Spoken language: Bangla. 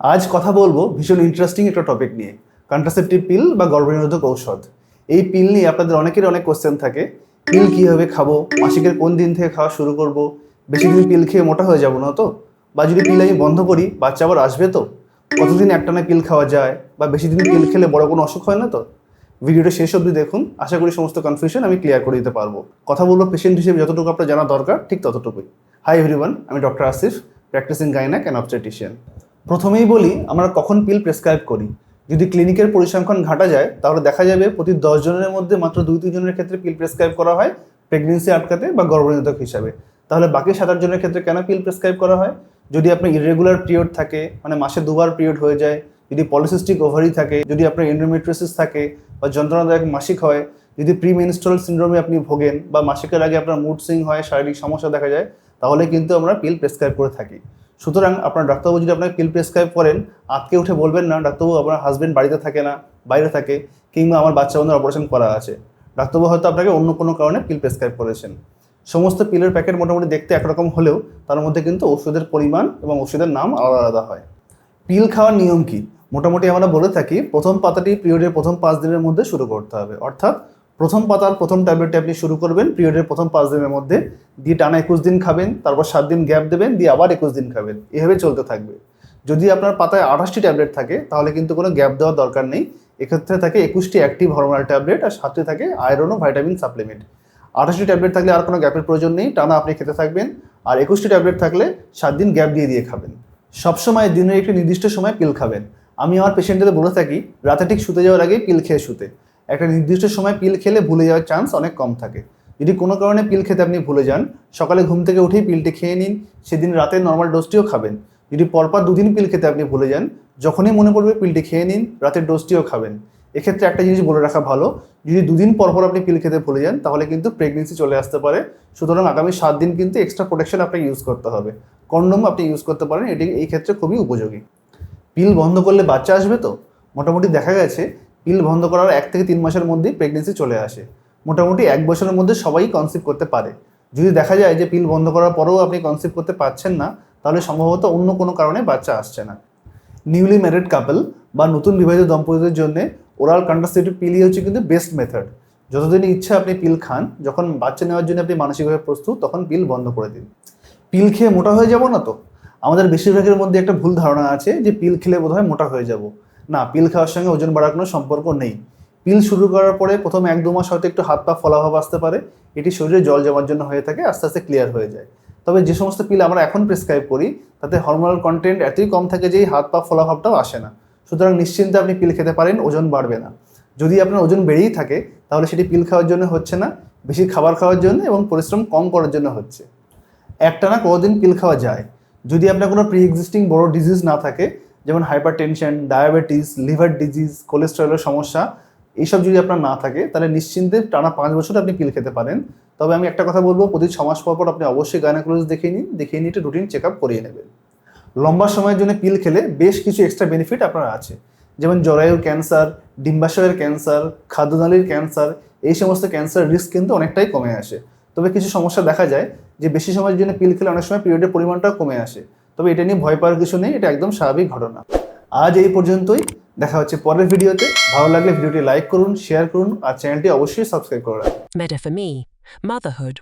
আজ কথা বলব ভীষণ ইন্টারেস্টিং একটা টপিক নিয়ে কন্ট্রাসেপটিভ পিল বা গর্ভনিরোধক ঔষধ। এই পিল নিয়ে আপনাদের অনেকের অনেক কোশ্চেন থাকে পিল কীভাবে খাব, মাসিকের কোন দিন থেকে খাওয়া শুরু করব, বেশি দিন পিল খেয়ে মোটা হয়ে যাব না তো? বা যদি পিল আমি বন্ধ করি, বাচ্চা আবার আসবে তো? কতদিন একটানা পিল খাওয়া যায়, বা বেশি দিন পিল খেলে বড় কোনো অসুখ হয় না তো? ভিডিওটা শেষ অবধি দেখুন, আশা করি সমস্ত কনফিউশন আমি ক্লিয়ার করে দিতে পারব। কথা বলব পেশেন্ট হিসেবে যতটুকু আপনার জানা দরকার, ঠিক ততটুকুই। হাই এভরিওয়ান আমি doctor Asif practicing gynaec and obstetrician প্রথমেই বলি, আমরা কখন পিল প্রেসক্রাইব করি? যদি ক্লিনিকের পরিসংখ্যান ঘাটা যায়, তাহলে দেখা যাবে প্রতি দশ জনের মধ্যে মাত্র দুই তিনজনের ক্ষেত্রে পিল প্রেসক্রাইব করা হয় প্রেগনেন্সি আটকাতে বা গর্ভনিরোধক হিসাবে। তাহলে বাকি সাত জনের ক্ষেত্রে কেন পিল প্রেসক্রাইব করা হয়? যদি আপনার ইরেগুলার পিরিয়ড থাকে মানে মাসে দুবার পিরিয়ড হয়ে যায়, যদি পলিসিস্টিক ওভারি থাকে, যদি আপনার এন্ডোমেট্রিসিস থাকে বা যন্ত্রণাদায়ক মাসিক হয়, যদি প্রি মেনস্ট্রাল সিন্ড্রোমে আপনি ভোগেন বা মাসিকের আগে আপনার মুড সুইং হয়, শারীরিক সমস্যা দেখা যায়, তাহলে কিন্তু আমরা পিল প্রেসক্রাইব করে থাকি। সুতরাং আপনার ডাক্তারবাবু যদি আপনাকে পিল প্রেসক্রাইব করেন আজকে উঠে বলবেন না, ডাক্তারবাবু, আপনার হাজবেন্ড বাড়িতে থাকে না, বাইরে থাকে, কিংবা আমার বাচ্চা বন্ধুর অপারেশন করা আছে। ডাক্তারবাবু হয়তো আপনাকে অন্য কোনো কারণে পিল প্রেসক্রাইব করেছেন। সমস্ত পিলের প্যাকেট মোটামুটি দেখতে একরকম হলেও তার মধ্যে কিন্তু ওষুধের পরিমাণ এবং ওষুধের নাম আলাদা আলাদা হয়। পিল খাওয়ার নিয়ম কি? মোটামুটি আমরা বলে থাকি, প্রথম পাতাটি পিরিয়ডের প্রথম পাঁচ দিনের মধ্যে শুরু করতে হবে। অর্থাৎ প্রথম পাতার প্রথম ট্যাবলেটটি আপনি শুরু করবেন পিরিয়ডের প্রথম পাঁচ দিনের মধ্যে। দিয়ে টানা একুশ দিন খাবেন, তারপর সাত দিন গ্যাপ দেবেন, দিয়ে আবার একুশ দিন খাবেন। এভাবে চলতে থাকবে। যদি আপনার পাতায় আঠাশটি ট্যাবলেট থাকে, তাহলে কিন্তু কোনো গ্যাপ দেওয়ার দরকার নেই। এক্ষেত্রে থাকে একুশটি অ্যাক্টিভ হরমোনাল ট্যাবলেট আর সাথে থাকে আয়রন ও ভাইটামিন সাপ্লিমেন্ট আঠাশটি ট্যাবলেট থাকলে আর কোনো গ্যাপের প্রয়োজন নেই, টানা আপনি খেতে থাকবেন। আর একুশটি ট্যাবলেট থাকলে সাত দিন গ্যাপ দিয়ে দিয়ে খাবেন। সবসময় দিনের একটি নির্দিষ্ট সময় পিল খাবেন। আমি আমার পেশেন্টদের বলে থাকি, রাতে ঠিক শুতে যাওয়ার আগে পিল খেয়ে শুতে। একটা নির্দিষ্ট সময় পিল খেলে ভুলে যাওয়ার চান্স অনেক কম থাকে। যদি কোনো কারণে পিল খেতে আপনি ভুলে যান, সকালে ঘুম থেকে উঠেই পিলটি খেয়ে নিন, সেদিন রাতে নর্মাল ডোজটিও খাবেন। যদি পরপর দুদিন পিল খেতে আপনি ভুলে যান, যখনই মনে পড়বে পিলটি খেয়ে নিন রাতের ডোজটিও খাবেন। এক্ষেত্রে একটা জিনিস বলে রাখা ভালো, যদি দুদিন পরপর আপনি পিল খেতে ভুলে যান, তাহলে কিন্তু প্রেগনেন্সি চলে আসতে পারে। সুতরাং আগামী সাত দিন কিন্তু এক্সট্রা প্রোটেকশন আপনাকে ইউজ করতে হবে। কন্ডোম আপনি ইউজ করতে পারেন, এটি এই ক্ষেত্রে খুবই উপযোগী। পিল বন্ধ করলে বাচ্চা আসবে তো? মোটামুটি দেখা গেছে পিল বন্ধ করার এক থেকে তিন মাসের মধ্যেই প্রেগনেন্সি চলে আসে। মোটামুটি এক বছরের মধ্যে সবাই কনসিভ করতে পারে। যদি দেখা যায় যে পিল বন্ধ করার পরেও আপনি কনসিভ করতে পারছেন না, তাহলে সম্ভবত অন্য কোনো কারণে বাচ্চা আসছে না। নিউলি ম্যারিড কাপল বা নতুন বিবাহিত দম্পতিদের জন্য ওরাল কন্ট্রাসেপটিভ পিলই হচ্ছে কিন্তু বেস্ট মেথড যতদিন ইচ্ছা আপনি পিল খান, যখন বাচ্চা নেওয়ার জন্য আপনি মানসিকভাবে প্রস্তুত, তখন পিল বন্ধ করে দিন। পিল খেয়ে মোটা হয়ে যাব না তো? আমাদের বেশিরভাগের মধ্যে একটা ভুল ধারণা আছে যে পিল খেলে বোধহয় মোটা হয়ে যাব। না, পিল খাওয়ার সঙ্গে ওজন বাড়ার কোনো সম্পর্ক নেই। পিল শুরু করার পরে প্রথম এক দু মাস হয়তো একটু হাত পা ফলাভাব আসতে পারে, এটি শরীরে জল জমার জন্য হয়ে থাকে, আস্তে আস্তে ক্লিয়ার হয়ে যায়। তবে যে সমস্ত পিল আমরা এখন প্রেসক্রাইব করি, তাতে হরমোনাল কন্টেন্ট এতই কম থাকে যে হাত পা ফলাভাবটাও আসে না। সুতরাং নিশ্চিন্তে আপনি পিল খেতে পারেন, ওজন বাড়বে না। যদি আপনার ওজন বেড়েই থাকে, তাহলে সেটি পিল খাওয়ার জন্য হচ্ছে না, বেশি খাবার খাওয়ার জন্য এবং পরিশ্রম কম করার জন্য হচ্ছে। একটানা কতদিন পিল খাওয়া যায়। যদি আপনার কোনো প্রি এক্সিস্টিং বড় ডিজিজ না থাকে যেমন hypertension diabetes liver disease কোলেস্টেরলের সমস্যা, এইসব যদি আপনার না থাকে, তাহলে নিশ্চিন্তে টানা পাঁচ বছর আপনি পিল খেতে পারেন। তবে আমি একটা কথা বলব প্রতি ছ মাস পর পর আপনি অবশ্যই গাইনাকোলজিস্ট দেখিয়ে নিন, দেখিয়ে নিয়ে একটা রুটিন চেক আপ করিয়ে নেবেন। লম্বা সময়ের জন্য পিল খেলে বেশ কিছু এক্সট্রা বেনিফিট আপনার আছে। যেমন জরায়ুর ক্যান্সার ডিম্বাশয়ের ক্যান্সার খাদ্যনালীর ক্যান্সার এই সমস্ত ক্যান্সার রিস্ক কিন্তু অনেকটাই কমে আসে। তবে কিছু সমস্যা দেখা যায় যে বেশি সময়ের জন্য পিল খেলে অনেক সময় পিরিয়ডের পরিমাণটাও কমে আসে। তবে এটা নিয়ে ভয় পাওয়ার কিছু নেই এটা একদম স্বাভাবিক ঘটনা। আজ এই পর্যন্তই দেখা হচ্ছে পরের ভিডিওতে। ভালো লাগলে ভিডিওটি লাইক করুন শেয়ার করুন আর চ্যানেলটি অবশ্যই সাবস্ক্রাইব করে রাখুন। Meta for Me, Motherhood